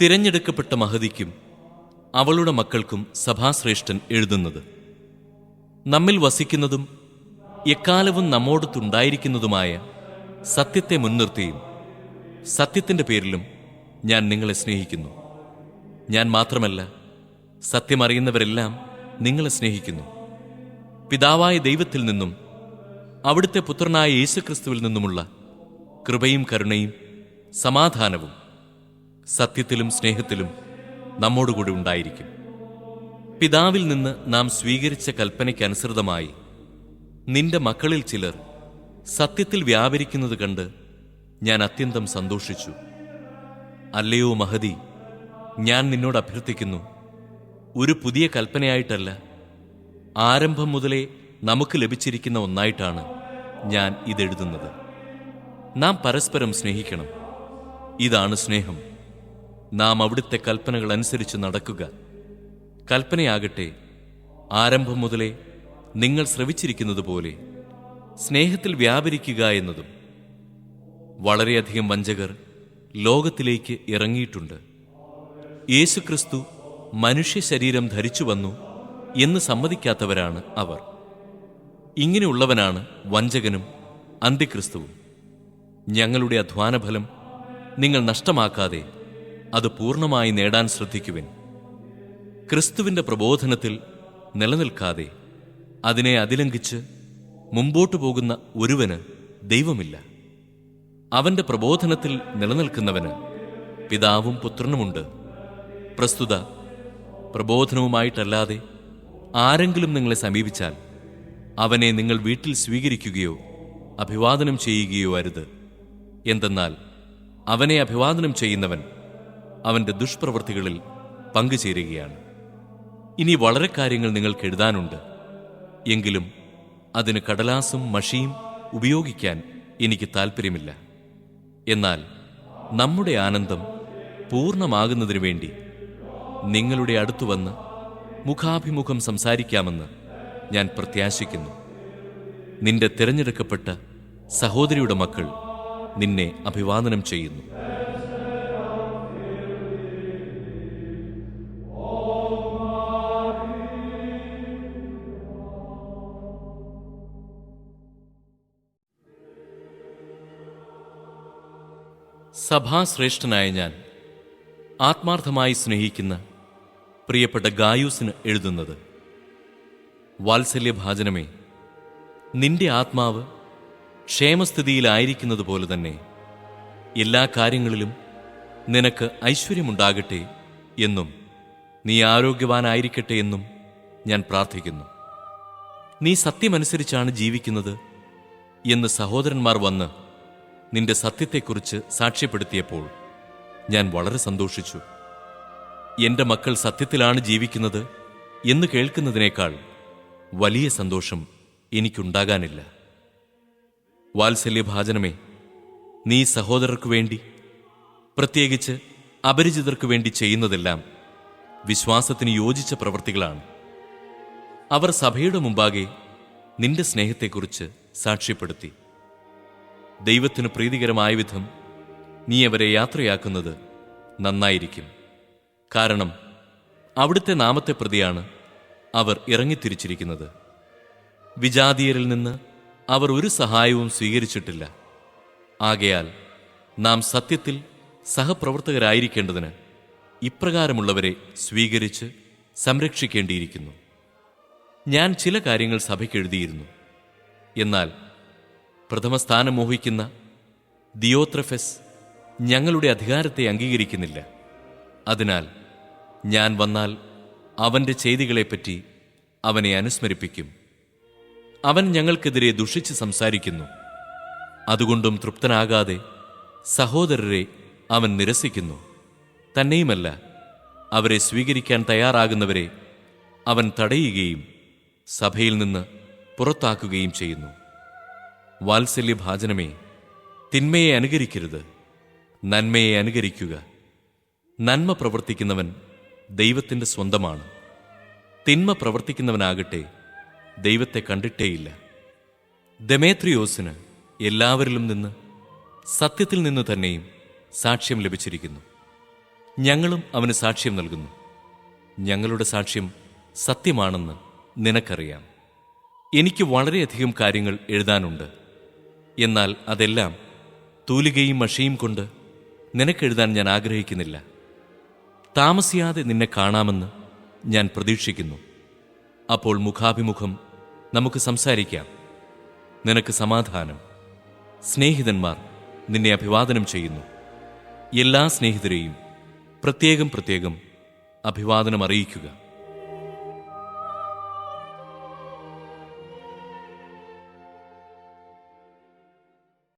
തിരഞ്ഞെടുക്കപ്പെട്ട മഹതിക്കും അവളുടെ മക്കൾക്കും സഭാശ്രേഷ്ഠൻ എഴുതുന്നത്. നമ്മിൽ വസിക്കുന്നതും എക്കാലവും നമ്മോടത്തുണ്ടായിരിക്കുന്നതുമായ സത്യത്തെ മുൻനിർത്തിയും സത്യത്തിന്റെ പേരിലും ഞാൻ നിങ്ങളെ സ്നേഹിക്കുന്നു. ഞാൻ മാത്രമല്ല സത്യമറിയുന്നവരെല്ലാം നിങ്ങളെ സ്നേഹിക്കുന്നു. പിതാവായ ദൈവത്തിൽ നിന്നും അവിടുത്തെ പുത്രനായ യേശുക്രിസ്തുവിൽ നിന്നുമുള്ള കൃപയും കരുണയും സമാധാനവും സത്യത്തിലും സ്നേഹത്തിലും നമ്മോടുകൂടി ഉണ്ടായിരിക്കും. പിതാവിൽ നിന്ന് നാം സ്വീകരിച്ച കൽപ്പനയ്ക്കനുസൃതമായി നിന്റെ മക്കളിൽ ചിലർ സത്യത്തിൽ വ്യാപരിക്കുന്നത് കണ്ട് ഞാൻ അത്യന്തം സന്തോഷിച്ചു. അല്ലയോ മഹതി ഞാൻ നിന്നോട് അഭ്യർത്ഥിക്കുന്നു ഒരു പുതിയ കൽപ്പനയായിട്ടല്ല ആരംഭം മുതലേ നമുക്ക് ലഭിച്ചിരിക്കുന്ന ഒന്നായിട്ടാണ് ഞാൻ ഇതെഴുതുന്നത്. നാം പരസ്പരം സ്നേഹിക്കണം. ഇതാണ് സ്നേഹം. നാം അവിടുത്തെ കൽപ്പനകൾ അനുസരിച്ച് നടക്കുക. കൽപ്പനയാകട്ടെ ആരംഭം മുതലേ നിങ്ങൾ ശ്രവിച്ചിരിക്കുന്നത് പോലെ സ്നേഹത്തിൽ വ്യാപരിക്കുക എന്നതും വളരെയധികം വഞ്ചകർ ലോകത്തിലേക്ക് ഇറങ്ങിയിട്ടുണ്ട്. യേശുക്രിസ്തു മനുഷ്യ ശരീരം ധരിച്ചു വന്നു എന്ന് സമ്മതിക്കാത്തവരാണ് അവർ. ഇങ്ങനെയുള്ളവനാണ് വഞ്ചകനും അന്തിക്രിസ്തുവും ഞങ്ങളുടെ അധ്വാനഫലം നിങ്ങൾ നഷ്ടമാക്കാതെ അത് പൂർണമായി നേടാൻ ശ്രദ്ധിക്കുവിൻ. ക്രിസ്തുവിന്റെ പ്രബോധനത്തിൽ നിലനിൽക്കാതെ അതിനെ അതിലംഘിച്ച് മുമ്പോട്ടു പോകുന്ന ഒരുവന് ദൈവമില്ല. അവന്റെ പ്രബോധനത്തിൽ നിലനിൽക്കുന്നവന് പിതാവും പുത്രനുമുണ്ട്. പ്രസ്തുത പ്രബോധനവുമായിട്ടല്ലാതെ ആരെങ്കിലും നിങ്ങളെ സമീപിച്ചാൽ അവനെ നിങ്ങൾ വീട്ടിൽ സ്വീകരിക്കുകയോ അഭിവാദനം ചെയ്യുകയോ അരുത്. എന്തെന്നാൽ അവനെ അഭിവാദനം ചെയ്യുന്നവൻ അവന്റെ ദുഷ്പ്രവൃത്തികളിൽ പങ്കുചേരുകയാണ്. ഇനി വളരെ കാര്യങ്ങൾ നിങ്ങൾക്ക് എഴുതാനുണ്ട്. എങ്കിലും അതിന് കടലാസും മഷിയും ഉപയോഗിക്കാൻ എനിക്ക് താൽപ്പര്യമില്ല. എന്നാൽ നമ്മുടെ ആനന്ദം പൂർണമാകുന്നതിനു വേണ്ടി നിങ്ങളുടെ അടുത്തു വന്ന് മുഖാഭിമുഖം സംസാരിക്കാമെന്ന് ഞാൻ പ്രത്യാശിക്കുന്നു. നിന്റെ തിരഞ്ഞെടുക്കപ്പെട്ട സഹോദരിയുടെ മക്കൾ നിന്നെ അഭിവാദനം ചെയ്യുന്നു. സഭാശ്രേഷ്ഠനായ ഞാൻ ആത്മാർത്ഥമായി സ്നേഹിക്കുന്ന പ്രിയപ്പെട്ട ഗായൂസിന് എഴുതുന്നത്. വാത്സല്യഭാജനമേ നിന്റെ ആത്മാവ് ക്ഷേമസ്ഥിതിയിലായിരിക്കുന്നത് പോലെ തന്നെ എല്ലാ കാര്യങ്ങളിലും നിനക്ക് ഐശ്വര്യമുണ്ടാകട്ടെ എന്നും നീ ആരോഗ്യവാനായിരിക്കട്ടെ എന്നും ഞാൻ പ്രാർത്ഥിക്കുന്നു. നീ സത്യമനുസരിച്ചാണ് ജീവിക്കുന്നത് എന്ന് സഹോദരന്മാർ വന്ന് നിന്റെ സത്യത്തെക്കുറിച്ച് സാക്ഷ്യപ്പെടുത്തിയപ്പോൾ ഞാൻ വളരെ സന്തോഷിച്ചു. എന്റെ മക്കൾ സത്യത്തിലാണ് ജീവിക്കുന്നത് എന്ന് കേൾക്കുന്നതിനേക്കാൾ വലിയ സന്തോഷം എനിക്കുണ്ടാകാനില്ല. വാത്സല്യഭാചനമേ നീ സഹോദരർക്കു വേണ്ടി പ്രത്യേകിച്ച് അപരിചിതർക്ക് വേണ്ടി ചെയ്യുന്നതെല്ലാം വിശ്വാസത്തിന് യോജിച്ച പ്രവൃത്തികളാണ് അവർ സഭയുടെ മുമ്പാകെ നിന്റെ സ്നേഹത്തെക്കുറിച്ച് സാക്ഷ്യപ്പെടുത്തി. ദൈവത്തിന് പ്രീതികരമായ വിധം നീ അവരെ യാത്രയാക്കുന്നത് നന്നായിരിക്കും. കാരണം അവിടുത്തെ നാമത്തെ പ്രതിയാണ് അവർ ഇറങ്ങിത്തിരിച്ചിരിക്കുന്നത്. വിജാതീയരിൽ നിന്ന് അവർ ഒരു സഹായവും സ്വീകരിച്ചിട്ടില്ല. ആകയാൽ നാം സത്യത്തിൽ സഹപ്രവർത്തകരായിരിക്കേണ്ടതിന് ഇപ്രകാരമുള്ളവരെ സ്വീകരിച്ച് സംരക്ഷിക്കേണ്ടിയിരിക്കുന്നു. ഞാൻ ചില കാര്യങ്ങൾ സഭയ്ക്ക് എഴുതിയിരുന്നു. എന്നാൽ പ്രഥമസ്ഥാനം മോഹിക്കുന്ന ദിയോത്രഫെസ് ഞങ്ങളുടെ അധികാരത്തെ അംഗീകരിക്കുന്നില്ല. അതിനാൽ ഞാൻ വന്നാൽ അവന്റെ ചെയ്തികളെപ്പറ്റി അവനെ അനുസ്മരിപ്പിക്കും. അവൻ ഞങ്ങൾക്കെതിരെ ദുഷിച്ച് സംസാരിക്കുന്നു. അതുകൊണ്ടും തൃപ്തനാകാതെ സഹോദരരെ അവൻ നിരസിക്കുന്നു. തന്നെയുമല്ല അവരെ സ്വീകരിക്കാൻ തയ്യാറാകുന്നവരെ അവൻ തടയുകയും സഭയിൽ നിന്ന് പുറത്താക്കുകയും ചെയ്യുന്നു. വാത്സല്യഭാജനമേ തിന്മയെ അനുകരിക്കരുത്. നന്മയെ അനുകരിക്കുക. നന്മ പ്രവർത്തിക്കുന്നവൻ ദൈവത്തിന്റെ സ്വന്തമാണ്. തിന്മ പ്രവർത്തിക്കുന്നവനാകട്ടെ ദൈവത്തെ കണ്ടിട്ടേയില്ല. ദമേത്രിയോസിന് എല്ലാവരിലും നിന്ന് സത്യത്തിൽ നിന്ന് തന്നെയും സാക്ഷ്യം ലഭിച്ചിരിക്കുന്നു. ഞങ്ങളും അവന് സാക്ഷ്യം നൽകുന്നു. ഞങ്ങളുടെ സാക്ഷ്യം സത്യമാണെന്ന് നിനക്കറിയാം. എനിക്ക് വളരെയധികം കാര്യങ്ങൾ എഴുതാനുണ്ട്. എന്നാൽ അതെല്ലാം തൂലികയും മഷിയും കൊണ്ട് നിനക്കെഴുതാൻ ഞാൻ ആഗ്രഹിക്കുന്നില്ല. താമസിയാതെ നിന്നെ കാണാമെന്ന് ഞാൻ പ്രതീക്ഷിക്കുന്നു. അപ്പോൾ മുഖാഭിമുഖം നമുക്ക് സംസാരിക്കാം. നിനക്ക് സമാധാനം. സ്നേഹിതന്മാർ നിന്നെ അഭിവാദനം ചെയ്യുന്നു. എല്ലാ സ്നേഹിതരെയും പ്രത്യേകം പ്രത്യേകം അഭിവാദനം അറിയിക്കുക.